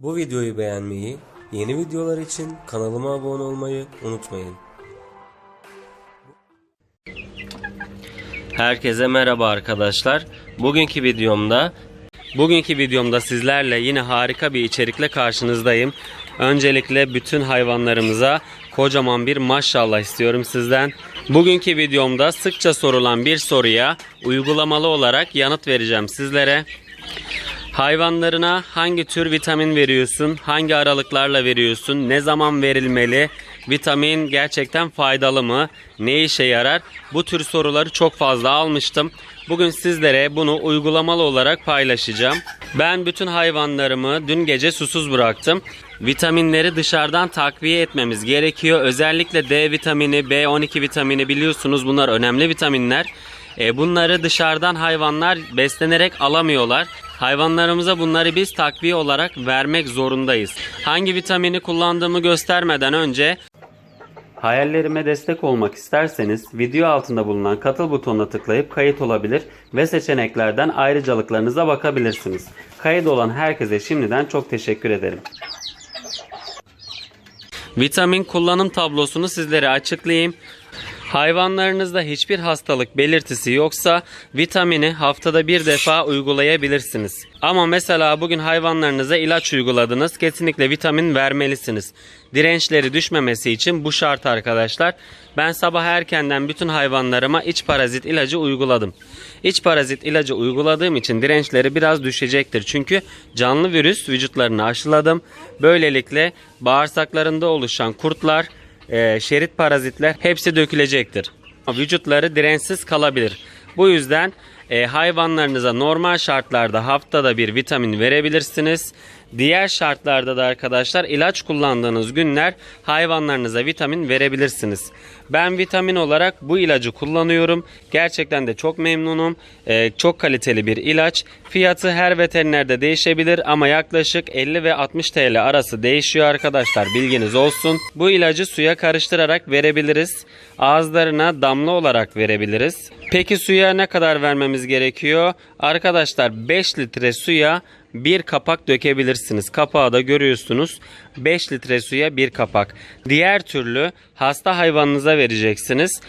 Bu videoyu beğenmeyi, yeni videolar için kanalıma abone olmayı unutmayın. Herkese merhaba arkadaşlar. Bugünkü videomda bugünkü videomda sizlerle yine harika bir içerikle karşınızdayım. Öncelikle bütün hayvanlarımıza kocaman bir maşallah istiyorum sizden. Bugünkü videomda sıkça sorulan bir soruya uygulamalı olarak yanıt vereceğim sizlere. Hayvanlarına hangi tür vitamin veriyorsun? Hangi aralıklarla veriyorsun? Ne zaman verilmeli? Vitamin gerçekten faydalı mı? Ne işe yarar? Bu tür soruları çok fazla almıştım. Bugün sizlere bunu uygulamalı olarak paylaşacağım. Ben bütün hayvanlarımı dün gece susuz bıraktım. Vitaminleri dışarıdan takviye etmemiz gerekiyor. Özellikle D vitamini, B12 vitamini biliyorsunuz bunlar önemli vitaminler. E, bunları dışarıdan hayvanlar beslenerek alamıyorlar. Hayvanlarımıza bunları biz takviye olarak vermek zorundayız. Hangi vitamini kullandığımı göstermeden önce Hayallerime destek olmak isterseniz video altında bulunan katıl butonuna tıklayıp kayıt olabilir ve seçeneklerden ayrıcalıklarınıza bakabilirsiniz. Kayıt olan herkese şimdiden çok teşekkür ederim. Vitamin kullanım tablosunu sizlere açıklayayım. Hayvanlarınızda hiçbir hastalık belirtisi yoksa vitamini haftada bir defa uygulayabilirsiniz. Ama mesela bugün hayvanlarınıza ilaç uyguladınız. Kesinlikle vitamin vermelisiniz. Dirençleri düşmemesi için bu şart arkadaşlar. Ben sabah erkenden bütün hayvanlarıma iç parazit ilacı uyguladım. İç parazit ilacı uyguladığım için dirençleri biraz düşecektir. Çünkü canlı virüs vücutlarını aşıladım. Böylelikle bağırsaklarında oluşan kurtlar e, şerit parazitler hepsi dökülecektir. Vücutları dirençsiz kalabilir. Bu yüzden e, hayvanlarınıza normal şartlarda haftada bir vitamin verebilirsiniz. Diğer şartlarda da arkadaşlar ilaç kullandığınız günler hayvanlarınıza vitamin verebilirsiniz. Ben vitamin olarak bu ilacı kullanıyorum. Gerçekten de çok memnunum. E, çok kaliteli bir ilaç. Fiyatı her veterinerde değişebilir ama yaklaşık 50 ve 60 TL arası değişiyor arkadaşlar. Bilginiz olsun. Bu ilacı suya karıştırarak verebiliriz. Ağızlarına damla olarak verebiliriz. Peki suya ne kadar vermemiz gerekiyor? Arkadaşlar 5 litre suya bir kapak dökebilirsiniz. Kapağı da görüyorsunuz. 5 litre suya bir kapak. Diğer türlü hasta hayvanınıza vereceksiniz.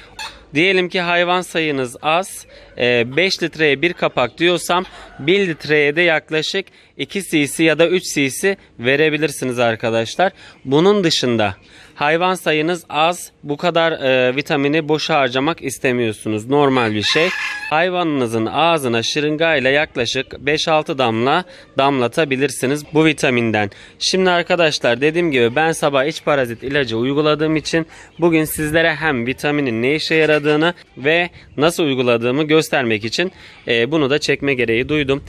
Diyelim ki hayvan sayınız az. 5 litreye bir kapak diyorsam 1 litreye de yaklaşık 2 cc ya da 3 cc verebilirsiniz arkadaşlar. Bunun dışında hayvan sayınız az. Bu kadar e, vitamini boşa harcamak istemiyorsunuz. Normal bir şey. Hayvanınızın ağzına şırıngayla yaklaşık 5-6 damla damlatabilirsiniz bu vitaminden. Şimdi arkadaşlar dediğim gibi ben sabah iç parazit ilacı uyguladığım için bugün sizlere hem vitaminin ne işe yaradığını ve nasıl uyguladığımı göstermek için e, bunu da çekme gereği duydum.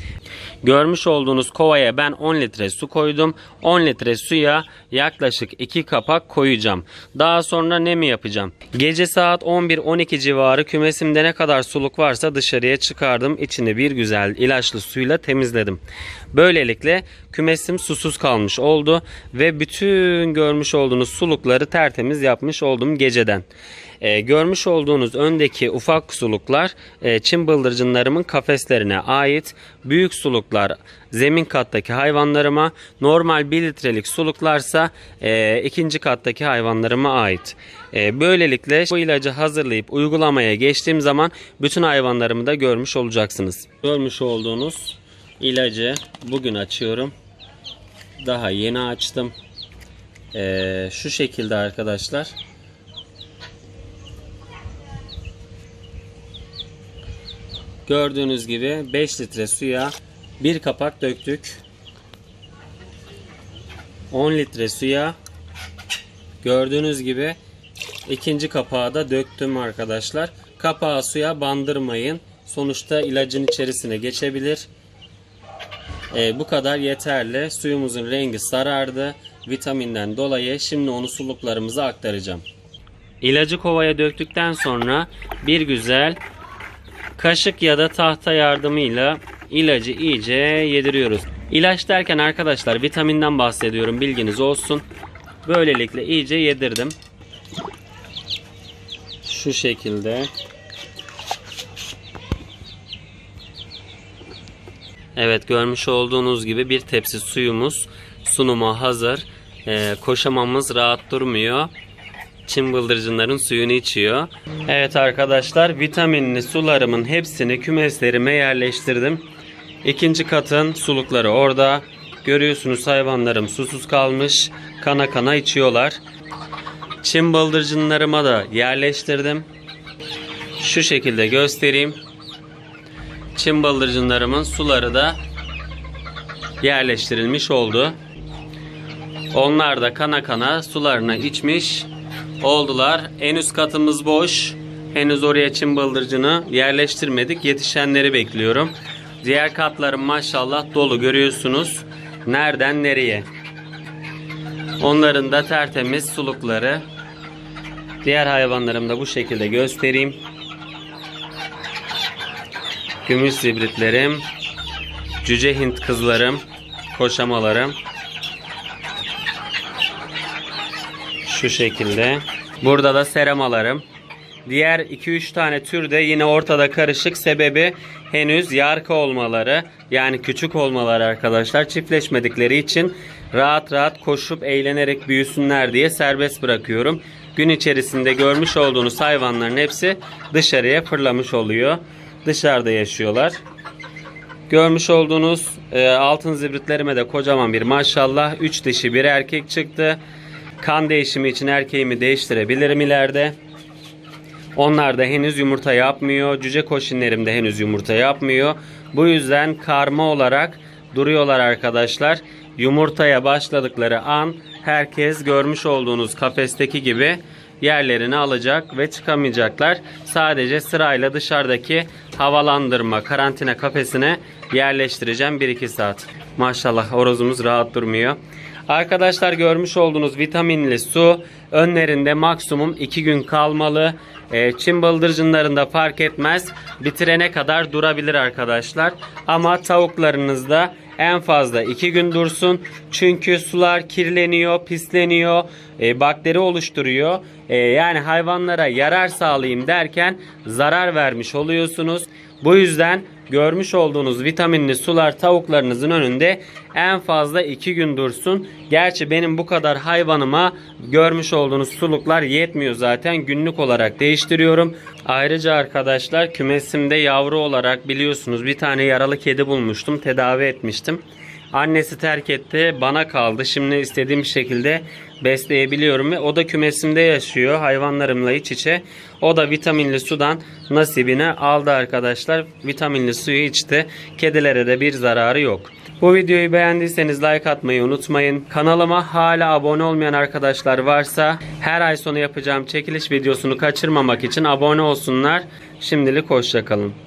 Görmüş olduğunuz kovaya ben 10 litre su koydum. 10 litre suya yaklaşık 2 kapak koyacağım. Daha sonra ne mi yapacağım? Gece saat 11-12 civarı kümesimde ne kadar suluk varsa dışarıya çıkardım. İçini bir güzel ilaçlı suyla temizledim. Böylelikle kümesim susuz kalmış oldu ve bütün görmüş olduğunuz sulukları tertemiz yapmış oldum geceden. Ee, görmüş olduğunuz öndeki ufak suluklar e, çim bıldırcınlarımın kafeslerine ait. Büyük suluklar zemin kattaki hayvanlarıma, normal 1 litrelik suluklarsa e, ikinci kattaki hayvanlarıma ait. E, böylelikle bu ilacı hazırlayıp uygulamaya geçtiğim zaman bütün hayvanlarımı da görmüş olacaksınız. Görmüş olduğunuz ilacı bugün açıyorum. Daha yeni açtım. E, şu şekilde arkadaşlar. Gördüğünüz gibi 5 litre suya bir kapak döktük. 10 litre suya gördüğünüz gibi ikinci kapağı da döktüm arkadaşlar. Kapağı suya bandırmayın. Sonuçta ilacın içerisine geçebilir. Ee, bu kadar yeterli. Suyumuzun rengi sarardı. Vitaminden dolayı şimdi onu suluklarımıza aktaracağım. İlacı kovaya döktükten sonra bir güzel kaşık ya da tahta yardımıyla ilacı iyice yediriyoruz. İlaç derken arkadaşlar vitaminden bahsediyorum bilginiz olsun. Böylelikle iyice yedirdim. Şu şekilde. Evet görmüş olduğunuz gibi bir tepsi suyumuz sunuma hazır. Ee, koşamamız rahat durmuyor. Çim bıldırcınların suyunu içiyor. Evet arkadaşlar vitaminli sularımın hepsini kümeslerime yerleştirdim. İkinci katın sulukları orada. Görüyorsunuz hayvanlarım susuz kalmış. Kana kana içiyorlar. Çim bıldırcınlarıma da yerleştirdim. Şu şekilde göstereyim. Çim bıldırcınlarımın suları da yerleştirilmiş oldu. Onlar da kana kana sularını içmiş oldular. En üst katımız boş. Henüz oraya çim bıldırcını yerleştirmedik. Yetişenleri bekliyorum. Diğer katlarım maşallah dolu görüyorsunuz. Nereden nereye? Onların da tertemiz sulukları. Diğer hayvanlarım da bu şekilde göstereyim. Gümüş zibritlerim, cüce hint kızlarım, koşamalarım. Şu şekilde. Burada da seramalarım. Diğer 2-3 tane tür de yine ortada karışık sebebi henüz yarka olmaları yani küçük olmaları arkadaşlar çiftleşmedikleri için rahat rahat koşup eğlenerek büyüsünler diye serbest bırakıyorum. Gün içerisinde görmüş olduğunuz hayvanların hepsi dışarıya fırlamış oluyor. Dışarıda yaşıyorlar. Görmüş olduğunuz e, altın zibritlerime de kocaman bir maşallah 3 dişi bir erkek çıktı. Kan değişimi için erkeğimi değiştirebilirim ileride. Onlar da henüz yumurta yapmıyor. Cüce koşinlerim de henüz yumurta yapmıyor. Bu yüzden karma olarak duruyorlar arkadaşlar. Yumurtaya başladıkları an herkes görmüş olduğunuz kafesteki gibi yerlerini alacak ve çıkamayacaklar. Sadece sırayla dışarıdaki havalandırma karantina kafesine yerleştireceğim 1-2 saat. Maşallah horozumuz rahat durmuyor. Arkadaşlar görmüş olduğunuz vitaminli su önlerinde maksimum 2 gün kalmalı. E, çim bıldırcınlarında fark etmez. Bitirene kadar durabilir arkadaşlar. Ama tavuklarınızda en fazla 2 gün dursun. Çünkü sular kirleniyor, pisleniyor, e, bakteri oluşturuyor. E, yani hayvanlara yarar sağlayayım derken zarar vermiş oluyorsunuz. Bu yüzden görmüş olduğunuz vitaminli sular tavuklarınızın önünde en fazla 2 gün dursun. Gerçi benim bu kadar hayvanıma görmüş olduğunuz suluklar yetmiyor zaten. Günlük olarak değiştiriyorum. Ayrıca arkadaşlar kümesimde yavru olarak biliyorsunuz bir tane yaralı kedi bulmuştum. Tedavi etmiştim. Annesi terk etti. Bana kaldı. Şimdi istediğim şekilde besleyebiliyorum ve o da kümesimde yaşıyor. Hayvanlarımla iç içe. O da vitaminli sudan nasibini aldı arkadaşlar. Vitaminli suyu içti. Kedilere de bir zararı yok. Bu videoyu beğendiyseniz like atmayı unutmayın. Kanalıma hala abone olmayan arkadaşlar varsa her ay sonu yapacağım çekiliş videosunu kaçırmamak için abone olsunlar. Şimdilik hoşçakalın.